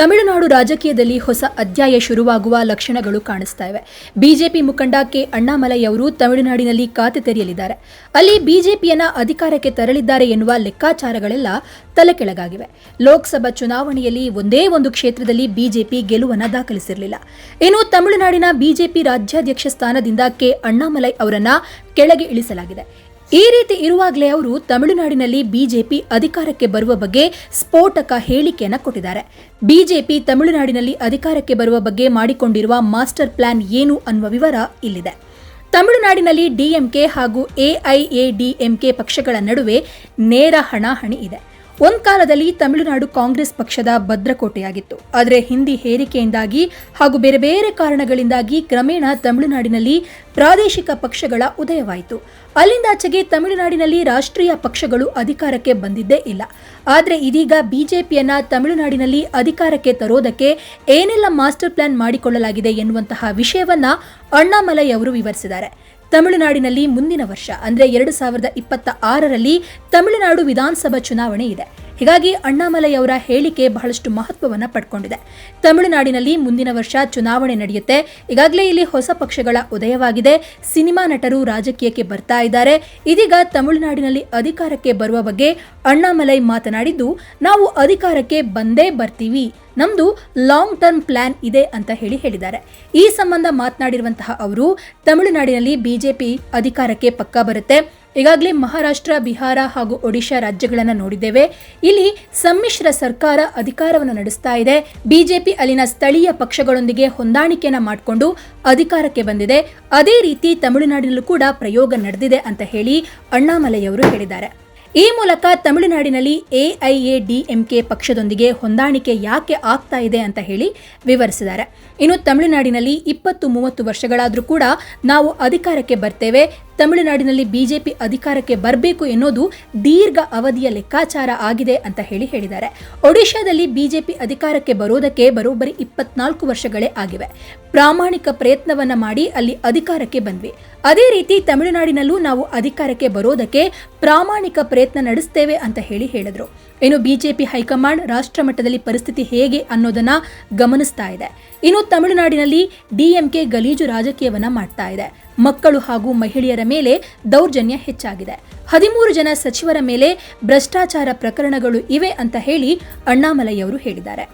ತಮಿಳುನಾಡು ರಾಜಕೀಯದಲ್ಲಿ ಹೊಸ ಅಧ್ಯಾಯ ಶುರುವಾಗುವ ಲಕ್ಷಣಗಳು ಕಾಣಿಸ್ತಾ ಇವೆ. ಬಿಜೆಪಿ ಮುಖಂಡ ಕೆ. ಅಣ್ಣಾಮಲೈ ಅವರು ತಮಿಳುನಾಡಿನಲ್ಲಿ ಖಾತೆ ತೆರೆಯಲಿದ್ದಾರೆ. ಅಲ್ಲಿ ಬಿಜೆಪಿಯನ್ನ ಅಧಿಕಾರಕ್ಕೆ ತರಲಿದ್ದಾರೆ ಎನ್ನುವ ಲೆಕ್ಕಾಚಾರಗಳೆಲ್ಲ ತಲೆಕೆಳಗಾಗಿವೆ ಲೋಕಸಭಾ ಚುನಾವಣೆಯಲ್ಲಿ ಒಂದೇ ಒಂದು ಕ್ಷೇತ್ರದಲ್ಲಿ ಬಿಜೆಪಿ ಗೆಲುವನ್ನು ದಾಖಲಿಸಿರಲಿಲ್ಲ. ಇನ್ನು ತಮಿಳುನಾಡಿನ ಬಿಜೆಪಿ ರಾಜ್ಯಾಧ್ಯಕ್ಷ ಸ್ಥಾನದಿಂದ ಕೆ. ಅಣ್ಣಾಮಲೈ ಅವರನ್ನ ಕೆಳಗೆ ಇಳಿಸಲಾಗಿದೆ. ಈ ರೀತಿ ಇರುವಾಗಲೇ ಅವರು ತಮಿಳುನಾಡಿನಲ್ಲಿ ಬಿಜೆಪಿ ಅಧಿಕಾರಕ್ಕೆ ಬರುವ ಬಗ್ಗೆ ಸ್ಫೋಟಕ ಹೇಳಿಕೆಯನ್ನು ಕೊಟ್ಟಿದ್ದಾರೆ. ಬಿಜೆಪಿ ತಮಿಳುನಾಡಿನಲ್ಲಿ ಅಧಿಕಾರಕ್ಕೆ ಬರುವ ಬಗ್ಗೆ ಮಾಡಿಕೊಂಡಿರುವ ಮಾಸ್ಟರ್ ಪ್ಲಾನ್ ಏನು ಅನ್ನುವ ವಿವರ ಇಲ್ಲಿದೆ. ತಮಿಳುನಾಡಿನಲ್ಲಿ ಡಿಎಂಕೆ ಹಾಗೂ ಎಐಎಡಿಎಂಕೆ ಪಕ್ಷಗಳ ನಡುವೆ ನೇರ ಹಣಾಹಣಿ ಇದೆ. ಒಂದ್ ಕಾಲದಲ್ಲಿ ತಮಿಳುನಾಡು ಕಾಂಗ್ರೆಸ್ ಪಕ್ಷದ ಭದ್ರಕೋಟೆಯಾಗಿತ್ತು. ಆದರೆ ಹಿಂದಿ ಹೇರಿಕೆಯಿಂದಾಗಿ ಹಾಗೂ ಬೇರೆ ಬೇರೆ ಕಾರಣಗಳಿಂದಾಗಿ ಕ್ರಮೇಣ ತಮಿಳುನಾಡಿನಲ್ಲಿ ಪ್ರಾದೇಶಿಕ ಪಕ್ಷಗಳ ಉದಯವಾಯಿತು. ಅಲ್ಲಿಂದಾಚೆಗೆ ತಮಿಳುನಾಡಿನಲ್ಲಿ ರಾಷ್ಟ್ರೀಯ ಪಕ್ಷಗಳು ಅಧಿಕಾರಕ್ಕೆ ಬಂದಿದ್ದೇ ಇಲ್ಲ. ಆದರೆ ಇದೀಗ ಬಿಜೆಪಿಯನ್ನ ತಮಿಳುನಾಡಿನಲ್ಲಿ ಅಧಿಕಾರಕ್ಕೆ ತರೋದಕ್ಕೆ ಏನೆಲ್ಲ ಮಾಸ್ಟರ್ ಪ್ಲಾನ್ ಮಾಡಿಕೊಳ್ಳಲಾಗಿದೆ ಎನ್ನುವಂತಹ ವಿಷಯವನ್ನ ಅಣ್ಣಾಮಲೈ ಅವರು ವಿವರಿಸಿದ್ದಾರೆ. ತಮಿಳುನಾಡಿನಲ್ಲಿ ಮುಂದಿನ ವರ್ಷ ಅಂದರೆ ಎರಡು ಸಾವಿರದ ಇಪ್ಪತ್ತ ಆರರಲ್ಲಿ ತಮಿಳುನಾಡು ವಿಧಾನಸಭಾ ಚುನಾವಣೆ ಇದೆ. ಹೀಗಾಗಿ ಅಣ್ಣಾಮಲೈ ಅವರ ಹೇಳಿಕೆ ಬಹಳಷ್ಟು ಮಹತ್ವವನ್ನು ಪಡ್ಕೊಂಡಿದೆ. ತಮಿಳುನಾಡಿನಲ್ಲಿ ಮುಂದಿನ ವರ್ಷ ಚುನಾವಣೆ ನಡೆಯುತ್ತೆ. ಈಗಾಗಲೇ ಇಲ್ಲಿ ಹೊಸ ಪಕ್ಷಗಳ ಉದಯವಾಗಿದೆ. ಸಿನಿಮಾ ನಟರು ರಾಜಕೀಯಕ್ಕೆ ಬರ್ತಾ ಇದ್ದಾರೆ. ಇದೀಗ ತಮಿಳುನಾಡಿನಲ್ಲಿ ಅಧಿಕಾರಕ್ಕೆ ಬರುವ ಬಗ್ಗೆ ಅಣ್ಣಾಮಲೈ ಮಾತನಾಡಿದ್ದು, ನಾವು ಅಧಿಕಾರಕ್ಕೆ ಬಂದೇ ಬರ್ತೀವಿ. ನಮ್ದು ಲಾಂಗ್ ಟರ್ಮ್ ಪ್ಲಾನ್ ಇದೆ ಅಂತ ಹೇಳಿ ಹೇಳಿದ್ದಾರೆ. ಈ ಸಂಬಂಧ ಮಾತನಾಡಿರುವಂತಹ ಅವರು, ತಮಿಳುನಾಡಿನಲ್ಲಿ ಬಿಜೆಪಿ ಅಧಿಕಾರಕ್ಕೆ ಪಕ್ಕಾ ಬರುತ್ತೆ. ಈಗಾಗಲೇ ಮಹಾರಾಷ್ಟ್ರ, ಬಿಹಾರ ಹಾಗೂ ಒಡಿಶಾ ರಾಜ್ಯಗಳನ್ನು ನೋಡಿದ್ದೇವೆ. ಇಲ್ಲಿ ಸಮ್ಮಿಶ್ರ ಸರ್ಕಾರ ಅಧಿಕಾರವನ್ನು ನಡೆಸ್ತಾ ಇದೆ. ಬಿಜೆಪಿ ಅಲ್ಲಿನ ಸ್ಥಳೀಯ ಪಕ್ಷಗಳೊಂದಿಗೆ ಹೊಂದಾಣಿಕೆಯನ್ನ ಮಾಡಿಕೊಂಡು ಅಧಿಕಾರಕ್ಕೆ ಬಂದಿದೆ. ಅದೇ ರೀತಿ ತಮಿಳುನಾಡಿನಲ್ಲೂ ಕೂಡ ಪ್ರಯೋಗ ನಡೆದಿದೆ ಅಂತ ಹೇಳಿ ಅಣ್ಣಾಮಲೈ ಅವರು ಹೇಳಿದ್ದಾರೆ. ಈ ಮೂಲಕ ತಮಿಳುನಾಡಿನಲ್ಲಿ ಎಐಎಡಿಎಂಕೆ ಪಕ್ಷದೊಂದಿಗೆ ಹೊಂದಾಣಿಕೆ ಯಾಕೆ ಆಗ್ತಾ ಇದೆ ಅಂತ ಹೇಳಿ ವಿವರಿಸಿದ್ದಾರೆ. ಇನ್ನು ತಮಿಳುನಾಡಿನಲ್ಲಿ ಇಪ್ಪತ್ತು ಮೂವತ್ತು ವರ್ಷಗಳಾದರೂ ಕೂಡ ನಾವು ಅಧಿಕಾರಕ್ಕೆ ಬರ್ತೇವೆ. ತಮಿಳುನಾಡಿನಲ್ಲಿ ಬಿಜೆಪಿ ಅಧಿಕಾರಕ್ಕೆ ಬರಬೇಕು ಎನ್ನುವುದು ದೀರ್ಘ ಅವಧಿಯ ಲೆಕ್ಕಾಚಾರ ಆಗಿದೆ ಅಂತ ಹೇಳಿ ಹೇಳಿದ್ದಾರೆ. ಒಡಿಶಾದಲ್ಲಿ ಬಿಜೆಪಿ ಅಧಿಕಾರಕ್ಕೆ ಬರೋದಕ್ಕೆ ಬರೋಬ್ಬರಿ ಇಪ್ಪತ್ನಾಲ್ಕು ವರ್ಷಗಳೇ ಆಗಿವೆ. ಪ್ರಾಮಾಣಿಕ ಪ್ರಯತ್ನವನ್ನ ಮಾಡಿ ಅಲ್ಲಿ ಅಧಿಕಾರಕ್ಕೆ ಬಂದ್ವಿ. ಅದೇ ರೀತಿ ತಮಿಳುನಾಡಿನಲ್ಲೂ ನಾವು ಅಧಿಕಾರಕ್ಕೆ ಬರೋದಕ್ಕೆ ಪ್ರಾಮಾಣಿಕ ಪ್ರಯತ್ನ ನಡೆಸ್ತೇವೆ ಅಂತ ಹೇಳಿ ಹೇಳಿದ್ರು. ಇನ್ನು ಬಿಜೆಪಿ ಹೈಕಮಾಂಡ್ ರಾಷ್ಟ್ರ ಮಟ್ಟದಲ್ಲಿ ಪರಿಸ್ಥಿತಿ ಹೇಗೆ ಅನ್ನೋದನ್ನ ಗಮನಿಸ್ತಾ ಇದೆ. ಇನ್ನು ತಮಿಳುನಾಡಿನಲ್ಲಿ ಡಿಎಂಕೆ ಗಲೀಜು ರಾಜಕೀಯವನ್ನ ಮಾಡ್ತಾ ಇದೆ. ಮಕ್ಕಳು ಹಾಗೂ ಮಹಿಳೆಯರ ಮೇಲೆ ದೌರ್ಜನ್ಯ ಹೆಚ್ಚಾಗಿದೆ. ಹದಿಮೂರು ಜನ ಸಚಿವರ ಮೇಲೆ ಭ್ರಷ್ಟಾಚಾರ ಪ್ರಕರಣಗಳು ಇವೆ ಅಂತ ಹೇಳಿ ಅಣ್ಣಾಮಲೈ ಅವರು ಹೇಳಿದ್ದಾರೆ.